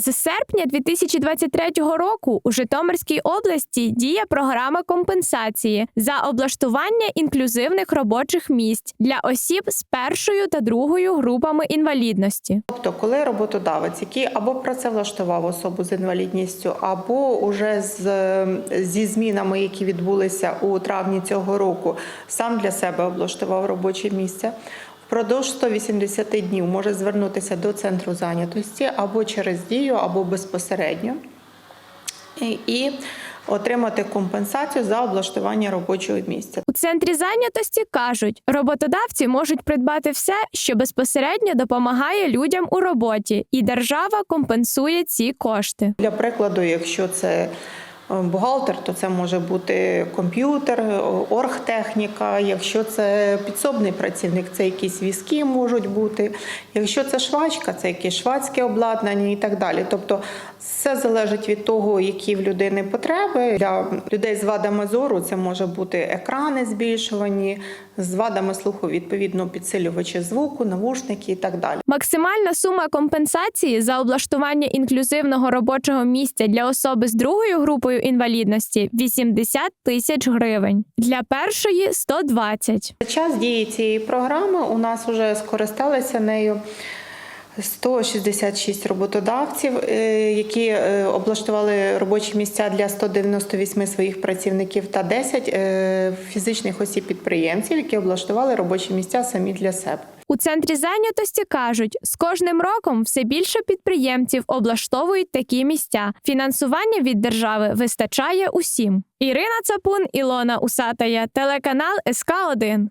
З серпня 2023 року у Житомирській області діє програма компенсації за облаштування інклюзивних робочих місць для осіб з першою та другою групами інвалідності. Тобто, коли роботодавець, який або працевлаштував особу з інвалідністю, або уже з, зі змінами, які відбулися у травні цього року, сам для себе облаштував робоче місце. Впродовж 180 днів може звернутися до центру зайнятості або через дію, або безпосередньо і, отримати компенсацію за облаштування робочого місця. У центрі зайнятості кажуть, роботодавці можуть придбати все, що безпосередньо допомагає людям у роботі, і держава компенсує ці кошти. Для прикладу, якщо це бухгалтер, то це може бути комп'ютер, е, оргтехніка. Якщо це підсобний працівник, це якісь візки можуть бути. Якщо це швачка, це якесь швадське обладнання і так далі. Тобто все залежить від того, які в людини потреби. Для людей з вадами зору це може бути екрани збільшувані, з вадами слуху, відповідно, підсилювачі звуку, навушники і так далі. Максимальна сума компенсації за облаштування інклюзивного робочого місця для особи з другою групою інвалідності 80 тисяч гривень. Для першої 120. За час дії цієї програми у нас вже скористалися нею 166 роботодавців, е, які е, облаштували робочі місця для 198 своїх працівників, та 10 е, фізичних осіб-підприємців, які облаштували робочі місця самі для себе. У центрі зайнятості кажуть, з кожним роком все більше підприємців облаштовують такі місця. Фінансування від держави вистачає усім. Ірина Цапун, Ілона Усатая, телеканал СК 1